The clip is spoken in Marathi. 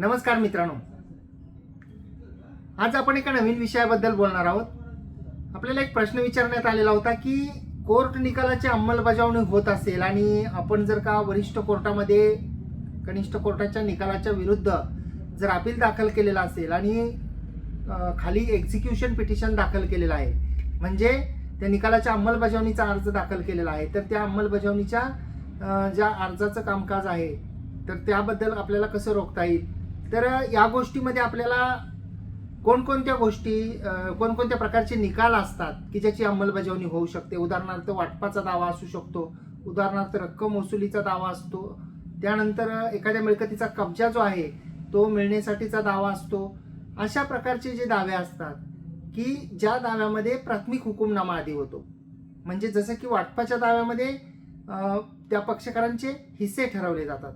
नमस्कार मित्रांनो. आज आपण एका नवीन विषयाबद्दल बोलणार आहोत. आपल्याला एक प्रश्न विचारण्यात आलेला होता की कोर्ट निकालाची अंमलबजावणी होत असेल आणि आपण जर का वरिष्ठ कोर्टामध्ये कनिष्ठ कोर्टाच्या निकालाच्या विरुद्ध जर अपील दाखल केलेला असेल आणि खाली एक्झिक्युशन पिटिशन दाखल केलेलं आहे म्हणजे त्या निकालाच्या अंमलबजावणीचा अर्ज दाखल केलेला आहे तर त्या अंमलबजावणीच्या ज्या अर्जाचं कामकाज आहे तर त्याबद्दल आपल्याला कसं रोखता येईल? तर या गोष्टीमध्ये आपल्याला कोणकोणत्या गोष्टी कोणकोणत्या प्रकारचे निकाल असतात की ज्याची अंमलबजावणी होऊ शकते? उदाहरणार्थ वाटपाचा दावा असू शकतो उदाहरणार्थ रक्कम वसुलीचा दावा असतो त्यानंतर एखाद्या मिळकतीचा कब्जा जो आहे तो मिळण्यासाठीचा दावा असतो. अशा प्रकारचे जे दावे असतात की ज्या दाव्यामध्ये प्राथमिक हुकुमनामा आधी होतो. म्हणजे जसं की वाटपाच्या दाव्यामध्ये त्या पक्षकारांचे हिस्से ठरवले जातात.